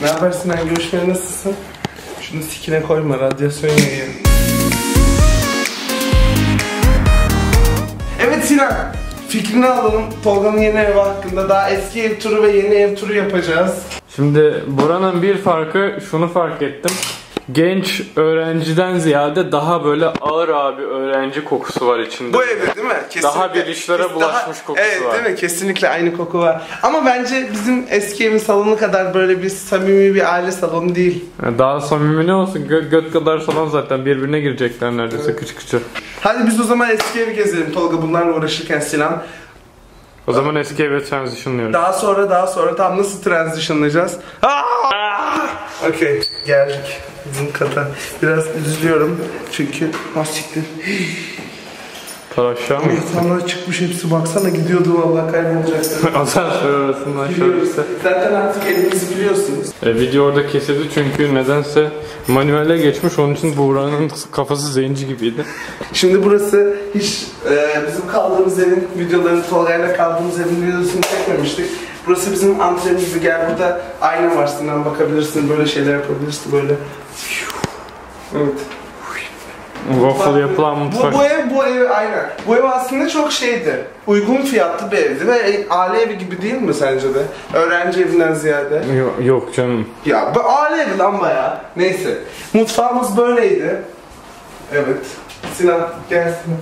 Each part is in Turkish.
Ne haber Sinan? Görüşmeye nasılsın? Şunu sikine koyma, radyasyon yayıyor. Evet Sinan, fikrini alalım. Tolga'nın yeni evi hakkında daha eski ev turu ve yeni ev turu yapacağız. Şimdi buranın bir farkı şunu fark ettim. Genç öğrenciden ziyade daha böyle ağır abi öğrenci kokusu var içinde. Bu evde değil mi? Kesinlikle. Daha bir işlere bulaşmış kokusu evet, var. değil mi? Kesinlikle aynı koku var. Ama bence bizim eski evin salonu kadar böyle bir samimi bir aile salonu değil. Daha samimi ne olsun gö- göt kadar salon zaten birbirine girecekler neredeyse küçük küçük. Hadi biz o zaman eski evi gezelim Tolga bunlarla uğraşırken Sinan. O zaman eski eve transitionlıyoruz. Daha sonra daha sonra tam nasıl transitionlayacağız? Aa! Okey geldik bizim kata. Biraz üzülüyorum çünkü asiktir. Para aşağı mı? İnsanlar çıkmış hepsi baksana gidiyordu vallahi kaybolacaktı. Asansör arasından şöyle Biliyoruz. işte. Zaten artık elimizi biliyorsunuz. E, video orada kesildi çünkü nedense manuele geçmiş onun için Buğra'nın kafası zenci gibiydi. Şimdi burası hiç e, bizim kaldığımız evin videolarını Tolga'yla kaldığımız evin videosunu çekmemiştik. Burası bizim antrenimiz gibi gel burada ayna var Sinan bakabilirsin böyle şeyler yapabilirsin böyle. Evet. Waffle yapılan bu, mutfak. bu ev bu ev aynen. Bu ev aslında çok şeydi. Uygun fiyatlı bir evdi ve aile evi gibi değil mi sence de? Öğrenci evinden ziyade. Yok, yok canım. Ya bu aile evi lan bayağı. Neyse. Mutfağımız böyleydi. Evet. Sinan gel Sinan.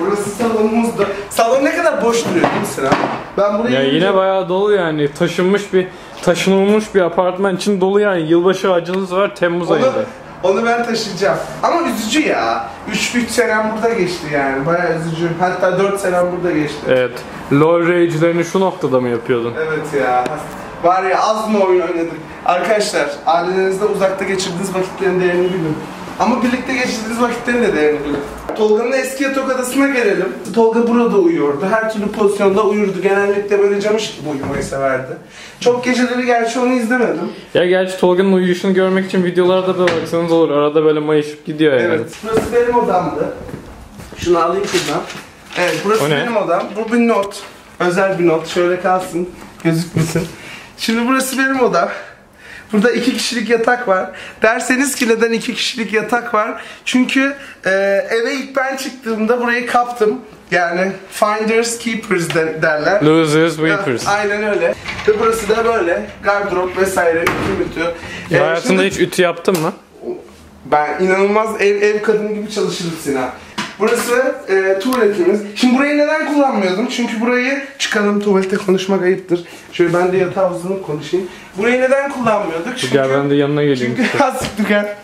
Burası salonumuzdu. Salon ne kadar boş duruyor değil mi Sinan? Ben burayı Ya yine bayağı dolu yani taşınmış bir taşınılmış bir apartman için dolu yani yılbaşı ağacınız var Temmuz onu, ayında. onu ben taşıyacağım. Ama üzücü ya. 3 3 senem burada geçti yani. Bayağı üzücü. Hatta 4 senem burada geçti. Evet. LoL rage'lerini şu noktada mı yapıyordun? Evet ya. Var ya az mı oyun oynadık? Arkadaşlar ailelerinizde uzakta geçirdiğiniz vakitlerin değerini bilin. Ama birlikte geçirdiğiniz vakitlerin de değerini bilin. Tolga'nın eski yatak odasına gelelim. Tolga burada uyuyordu. Her türlü pozisyonda uyurdu. Genellikle böyle camış gibi uyumayı severdi. Çok geceleri gerçi onu izlemedim. Ya gerçi Tolga'nın uyuyuşunu görmek için videolarda da baksanız olur. Arada böyle mayışıp gidiyor yani. Evet. Burası benim odamdı. Şunu alayım şuradan. Evet burası benim odam. Bu bir not. Özel bir not. Şöyle kalsın. Gözükmesin. Şimdi burası benim odam. Burada iki kişilik yatak var. Derseniz ki neden iki kişilik yatak var? Çünkü e, eve ilk ben çıktığımda burayı kaptım. Yani finders keepers de- derler. Losers, weepers. Aynen öyle. Ve burası da böyle. Gardırop vesaire. Ütü mütü. E, Hayatında şimdi- hiç ütü yaptın mı? ben inanılmaz ev, ev kadını gibi çalışırım Sinan. Burası e, tuvaletimiz. Şimdi burayı neden kullanmıyordum? Çünkü burayı çıkalım tuvalete konuşmak ayıptır. Şöyle ben de yatağa uzanıp konuşayım. Burayı neden kullanmıyorduk? Çünkü, Gel ben de yanına geleyim. çünkü hasıktık gel.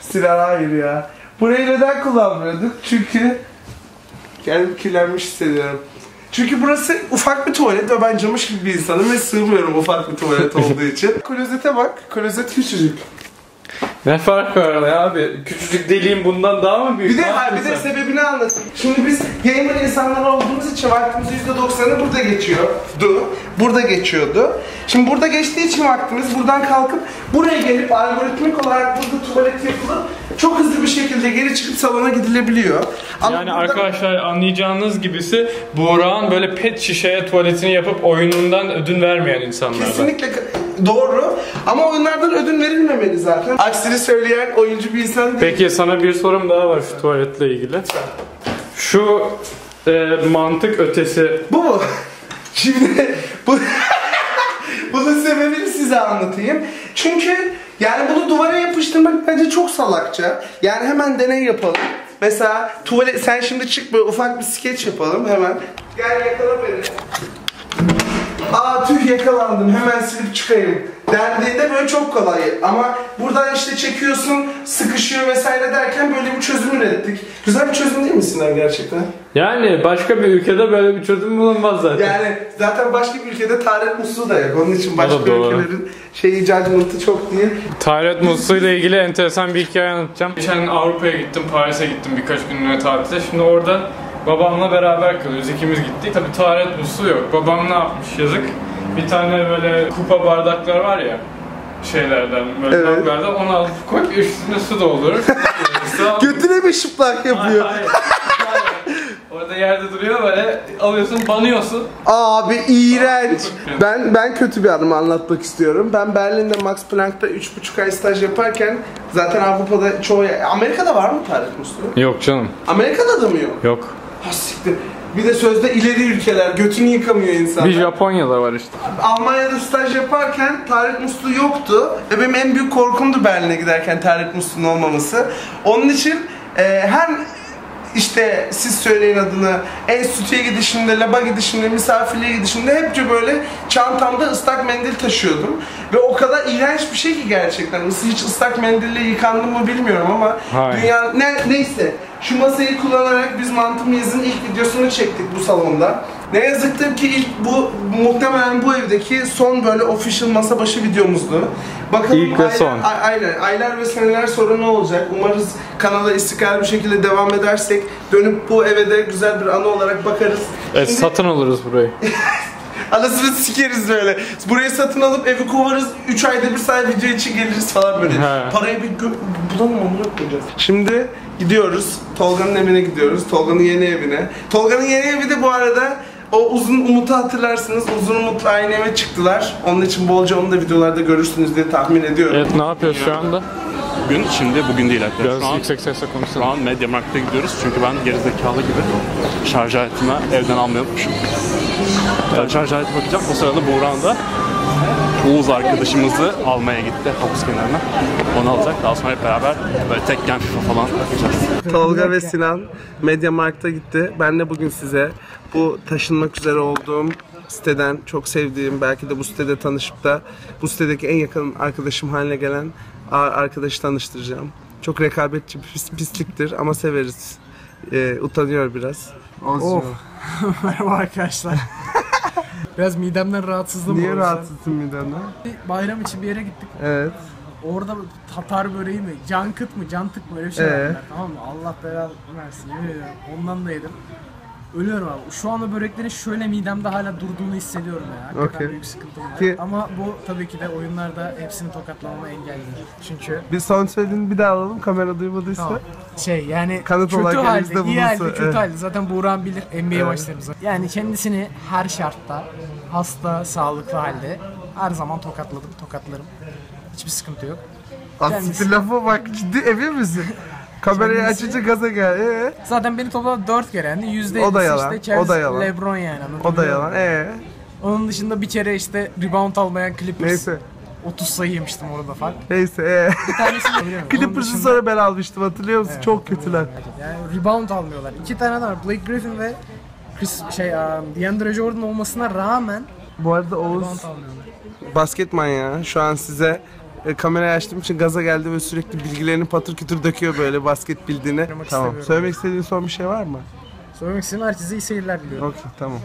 Sinan hayır ya. Burayı neden kullanmıyorduk? Çünkü kendimi kirlenmiş hissediyorum. Çünkü burası ufak bir tuvalet ve ben camış gibi bir insanım ve sığmıyorum ufak bir tuvalet olduğu için. Klozete bak, klozet küçücük. Ne fark var ya abi? Küçücük deliğin bundan daha mı büyük? Bir de, Ne ha, bir de sebebini anlatayım. Şimdi biz gamer insanlar olduğumuz için vaktimiz %90'ı burada geçiyordu. Burada geçiyordu. Şimdi burada geçtiği için vaktimiz buradan kalkıp buraya gelip algoritmik olarak burada tuvalet yapılıp çok hızlı bir şekilde geri çıkıp salona gidilebiliyor. Ama Yani burada- arkadaşlar anlayacağınız gibisi Buğra'nın böyle pet şişeye tuvaletini yapıp oyunundan ödün vermeyen insanlardan. Kesinlikle doğru ama oyunlardan ödün verilmemeli zaten. Aksini söyleyen oyuncu bir insan değil. Peki sana bir sorum daha var şu tuvaletle ilgili. Şu e, mantık ötesi Bu mu? Şimdi bu bunun sebebini size anlatayım. Çünkü yani bunu duvara yapıştırmak bence çok salakça. Yani hemen deney yapalım. Mesela tuvalet sen şimdi çık böyle ufak bir skeç yapalım hemen. Gel yakala beni. Aa tüh yakalandım hemen silip çıkayım. Dendiğinde böyle çok kolay ama buradan işte çekiyorsun sıkışıyor vesaire derken böyle bir çözüm ürettik. Güzel bir çözüm değil mi Sinan gerçekten? Yani başka bir ülkede böyle bir çözüm bulunmaz zaten. Yani zaten başka bir ülkede taharet musluğu da yok. Onun için başka ülkelerin şeyi judgment'ı çok değil. Taharet musluğu ile ilgili enteresan bir hikaye anlatacağım. Geçen Avrupa'ya gittim, Paris'e gittim birkaç günlüğüne tatile. Şimdi orada babamla beraber kalıyoruz. İkimiz gittik. Tabii taharet musluğu yok. Babam ne yapmış yazık? Bir tane böyle kupa bardaklar var ya şeylerden böyle Evet. kaplardan onu alıp koy üstüne su doldurur. Götüne mi şıplak yapıyor? Hayır, hayır. Orada yerde duruyor böyle alıyorsun banıyorsun. Abi iğrenç. Ben ben kötü bir anımı anlatmak istiyorum. Ben Berlin'de Max Planck'ta 3,5 ay staj yaparken zaten Avrupa'da çoğu Amerika'da var mı tarih musluğu? Yok canım. Amerika'da da mı yok? Yok. Ha siktir. Bir de sözde ileri ülkeler götünü yıkamıyor insanlar. Bir Japonya'da var işte. Almanya'da staj yaparken tarih musluğu yoktu. Ve benim en büyük korkumdu Berlin'e giderken tarih musluğunun olmaması. Onun için e, hem işte siz söyleyin adını enstitüye gidişimde, laba gidişimde, misafirliğe gidişimde hepçe böyle çantamda ıslak mendil taşıyordum. Ve o kadar iğrenç bir şey ki gerçekten. Hiç ıslak mendille yıkandım mı bilmiyorum ama Hayır. dünya ne, neyse şu masayı kullanarak biz Mantı Miyaz'ın ilk videosunu çektik bu salonda. Ne yazıktır ki ilk bu muhtemelen bu evdeki son böyle official masa başı videomuzdu. Bakalım İlk ve aylar- son. ay- aynen aylar ve seneler sonra ne olacak? Umarız kanala istikrarlı bir şekilde devam edersek dönüp bu eve de güzel bir anı olarak bakarız. Evet Şimdi- satın alırız burayı. Anasını sikeriz böyle. Burayı satın alıp evi kovarız. 3 ayda bir sadece video için geliriz falan böyle. He. Parayı bir bulalım amına koyacağız. Şimdi gidiyoruz. Tolga'nın evine gidiyoruz. Tolga'nın yeni evine. Tolga'nın yeni evi de bu arada o uzun Umut'u hatırlarsınız. Uzun Umut aynı eve çıktılar. Onun için bolca onu da videolarda görürsünüz diye tahmin ediyorum. Evet ne yapıyoruz şu anda? Bugün şimdi bugün değil arkadaşlar. Biraz Şu an, yüksek sesle şu konuşalım. an Mediamarkt'a gidiyoruz çünkü ben gerizekalı gibi şarj aletimi evden almayı unutmuşum. Ben şarj aleti bakacağım. O sırada Buğran da Oğuz arkadaşımızı almaya gitti havuz kenarına. Onu alacak. Daha sonra hep beraber böyle tekken FIFA falan yapacağız. Tolga ve Sinan Mediamarkt'a gitti. Ben de bugün size bu taşınmak üzere olduğum siteden çok sevdiğim belki de bu sitede tanışıp da bu sitedeki en yakın arkadaşım haline gelen arkadaşı tanıştıracağım. Çok rekabetçi bir pis- pisliktir ama severiz. Ee, utanıyor biraz. Of. Merhaba arkadaşlar. Biraz midemden rahatsızlığım Niye oldu. rahatsızsın midenden? Bir Bayram için bir yere gittik. Evet. Orada Tatar böreği mi, cankıt mı, cantık mı öyle bir şey Ee? verdiler tamam mı? Allah belanı versin yemin ediyorum. Ondan da yedim. Ölüyorum abi. Şu anda böreklerin şöyle midemde hala durduğunu hissediyorum ya. Hakikaten Okey. büyük sıkıntım var. Ki- Ama bu tabii ki de oyunlarda hepsini tokatlamama engelleyecek. Çünkü Bir son söylediğini bir daha alalım kamera duymadıysa. Tamam. Şey yani Kanıt kötü olarak halde, elimizde iyi halde, bulunsun, kötü evet. halde. Zaten Buğran bilir NBA maçlarımızı. Yani kendisini her şartta hasta, sağlıklı halde her zaman tokatladım, tokatlarım. Hiçbir sıkıntı yok. Aslında lafa bak ciddi emin misin? Kamerayı Kendisi- açınca gaza gel. Ee? Zaten beni toplam 4 kere yani yüzde O da yalan, işte Charles o da yalan. Lebron yani O anlatabiliyor da muyum? yalan. Ee? Onun dışında bir kere işte rebound almayan Clippers Neyse. 30 sayı yemiştim orada fark. Neyse ee. Bir? Onun Clippers'ı sonra ben almıştım hatırlıyor musun? Çok kötüler. Yani rebound almıyorlar. İki tane de var. Blake Griffin ve Chris şey um, DeAndre Jordan olmasına rağmen Bu arada Oğuz rebound almıyorlar. basket manyağı. Şu an size e, kamerayı açtığım için gaza geldi ve sürekli bilgilerini patır kütür döküyor böyle basket bildiğini. Tamam. Söylemek istediğin son bir şey var mı? Söylemek istediğim herkese iyi seyirler diliyorum. Okey tamam.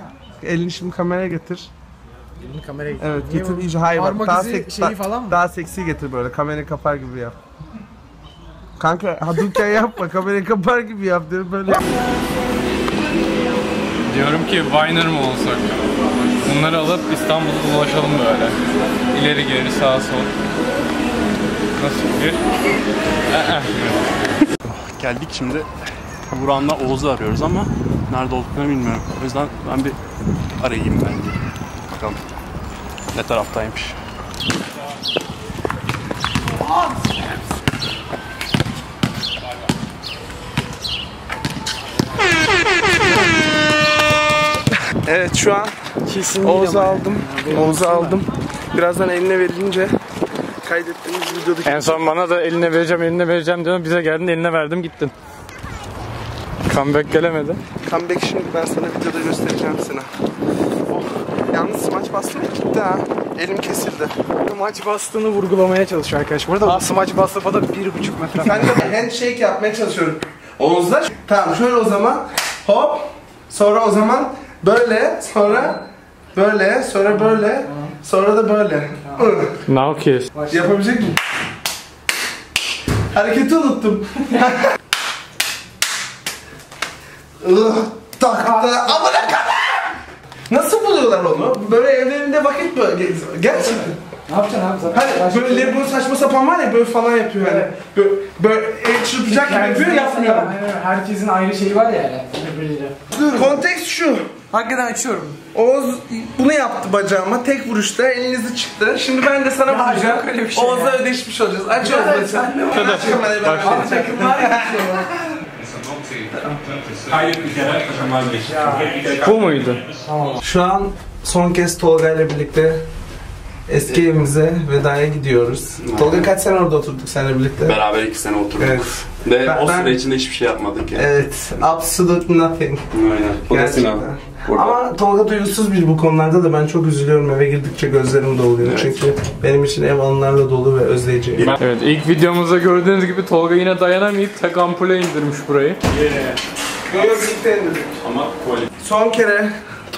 Elini şimdi kameraya getir. Elini kameraya getir. Evet Niye getir bu? iyice hayır bak Parmak daha, izi sek- şeyi da- falan mı? daha seksi getir böyle kamerayı kapar gibi yap. Kanka Hadouken yapma kamerayı kapar gibi yap diyorum böyle. Diyorum ki Viner mı olsak? Bunları alıp İstanbul'da dolaşalım böyle. İleri geri sağa sol. Nasıl fikir? Geldik şimdi Buğran'la Oğuz'u arıyoruz ama nerede olduklarını bilmiyorum. O yüzden ben bir arayayım bence. Bakalım ne taraftaymış. Evet şu an Kesin Oğuz'u aldım. Oğuz'u aldım. Birazdan eline verilince kaydettiğimiz videodaki En son bana da eline vereceğim, eline vereceğim diyor. Bize geldin, eline verdim, gittin. Comeback gelemedi. comeback şimdi ben sana videoda göstereceğim sana. Oh, yalnız smaç bastım gitti ha. Elim kesildi. Maç bastığını vurgulamaya çalışıyor arkadaş. Bu arada smaç bastığı falan 1,5 metre. Ben de handshake yapmaya çalışıyorum. Oğuz'la. Tamam şöyle o zaman. Hop. Sonra o zaman böyle. Sonra böyle. Sonra böyle. Sonra da böyle. Now kiss. Yapabilecek miyim? Hareketi unuttum. Ih, Taktı. Amına kadar. Nasıl buluyorsun? alıyorlar onu. Böyle evlerinde vakit böyle. Gerçekten. Ne yapacaksın abi zaten? Hani böyle Lebron saçma sapan var ya böyle falan yapıyor hani. Böyle, böyle el çırpacak gibi yapıyor yapmıyor. Aynen, Herkesin ayrı şeyi var ya yani. Birbiriyle. Kontekst şu. Hakikaten açıyorum. Oğuz bunu yaptı bacağıma tek vuruşta elinizi çıktı. Şimdi ben de sana Ya vuracağım. yok öyle bir şey Oğuz'la ya. ödeşmiş olacağız. Açıyoruz Ya bacağı. sen de aç ben Başla. açayım. Takımlar geçiyor. Hayır bir kere takımlar geçti. Bu muydu? Şu an son kez Tolga ile birlikte eski evimize vedaya gidiyoruz. Tolga kaç sene orada oturduk seninle birlikte? Beraber iki sene oturduk. Evet. Ve Ben- o ben- süre içinde hiçbir şey yapmadık yani. Evet. Absolute nothing. Aynen. O da Gerçekten. Sinan. Burada. Ama Tolga duygusuz bir bu konularda da ben çok üzülüyorum eve girdikçe gözlerim doluyor. Evet. Çünkü benim için ev anılarla dolu ve özleyici. Evet ilk videomuzda gördüğünüz gibi Tolga yine dayanamayıp tek ampule indirmiş burayı. Birlikte indirdik. Ama. Son kere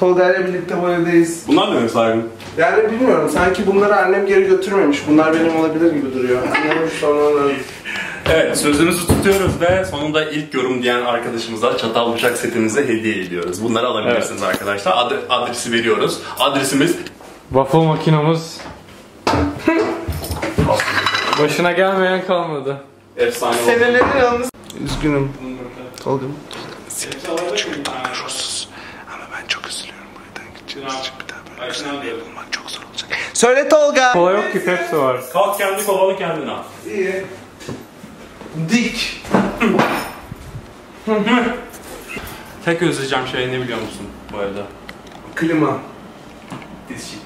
Tolga ile birlikte bu evdeyiz. Bunlar ne sahibi? Yani bilmiyorum sanki bunları annem geri götürmemiş. Bunlar benim olabilir gibi duruyor. Sormam lazım. Evet sözümüzü tutuyoruz ve sonunda ilk yorum diyen arkadaşımıza çatal bıçak setimizi hediye ediyoruz. Bunları alabilirsiniz arkadaşlar. Ad- adresi veriyoruz. Adresimiz Waffle makinamız başına gelmeyen kalmadı. efsane oldu. Senelerin yalnız... Üzgünüm. Tolga. Ama ben çok üzülüyorum böyle güzel bir ev bulmak çok zor olacak. Söyle Tolga. Kola yok ki Pepsi var. Kalk kendi kovanı kendin al. İyi. Dik. Tek özleyeceğim şey ne biliyor musun bu evde? Klima. This shit.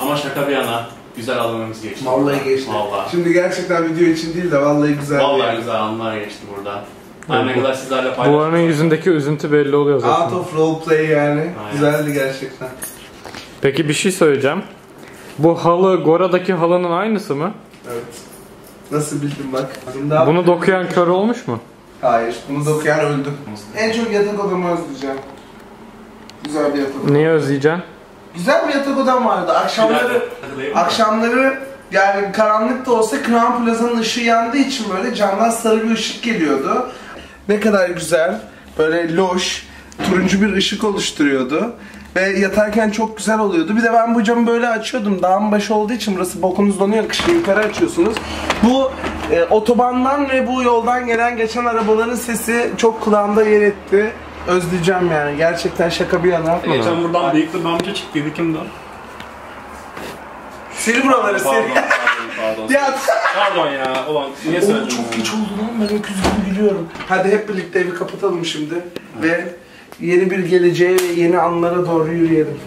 Ama şaka bir yana güzel alanımız geçti. Vallahi geçti. Vallahi. Şimdi gerçekten video için değil de vallahi güzel. Vallahi güzel anlar geçti burada. Her ne kadar sizlerle Bu paylaştık. aranın yüzündeki üzüntü belli oluyor Out zaten. of role play yani. Aynen. Güzeldi gerçekten. Peki bir şey söyleyeceğim. Bu halı Gora'daki halının aynısı mı? Evet. Nasıl bildin bak. Daha... Bunu dokuyan kör olmuş mu? Hayır. Bunu dokuyan öldü. En çok yatak odamı özleyeceğim. Güzel bir yatak odam. Niye özleyeceksin? Güzel bir yatak odam vardı. Akşamları akşamları yani karanlık da olsa Crown Plaza'nın ışığı yandığı için böyle camdan sarı bir ışık geliyordu. Ne kadar güzel. Böyle loş, turuncu bir ışık oluşturuyordu. Ve yatarken çok güzel oluyordu. Bir de ben bu camı böyle açıyordum. Dağın başı olduğu için burası bokunuz donuyor. Kışın yukarı açıyorsunuz. Bu e, otobandan ve bu yoldan gelen geçen arabaların sesi çok kulağımda yer etti. Özleyeceğim yani. Gerçekten şaka bir yana. Geçen buradan bıyıklı bir amca çıktıydı kimdi o? Sil buraları. Pardon, pardon, pardon. Ya Pardon ya, ulan niye Oğlum çok bunu? geç oldu lan ben öküz gibi gülüyorum. Hadi hep birlikte evi kapatalım şimdi ve yeni bir geleceğe ve yeni anlara doğru yürüyelim.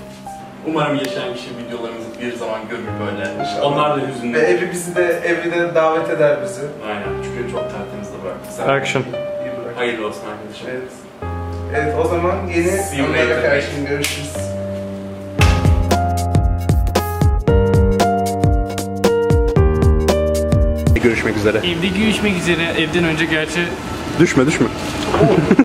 Umarım yaşayan kişi videolarımızı bir zaman görür böyle. İnşallah. Onlar da hüzünlü. Ve evi bizi de evine davet eder bizi. Aynen çünkü çok tertemiz de bıraktık. Sen Action. İyi bırak. Hayırlı olsun arkadaşım. Evet. Evet o zaman yeni anlara karşı görüşürüz. Görüşmek üzere. Evde görüşmek üzere. Evden önce gerçi Düşme düşme.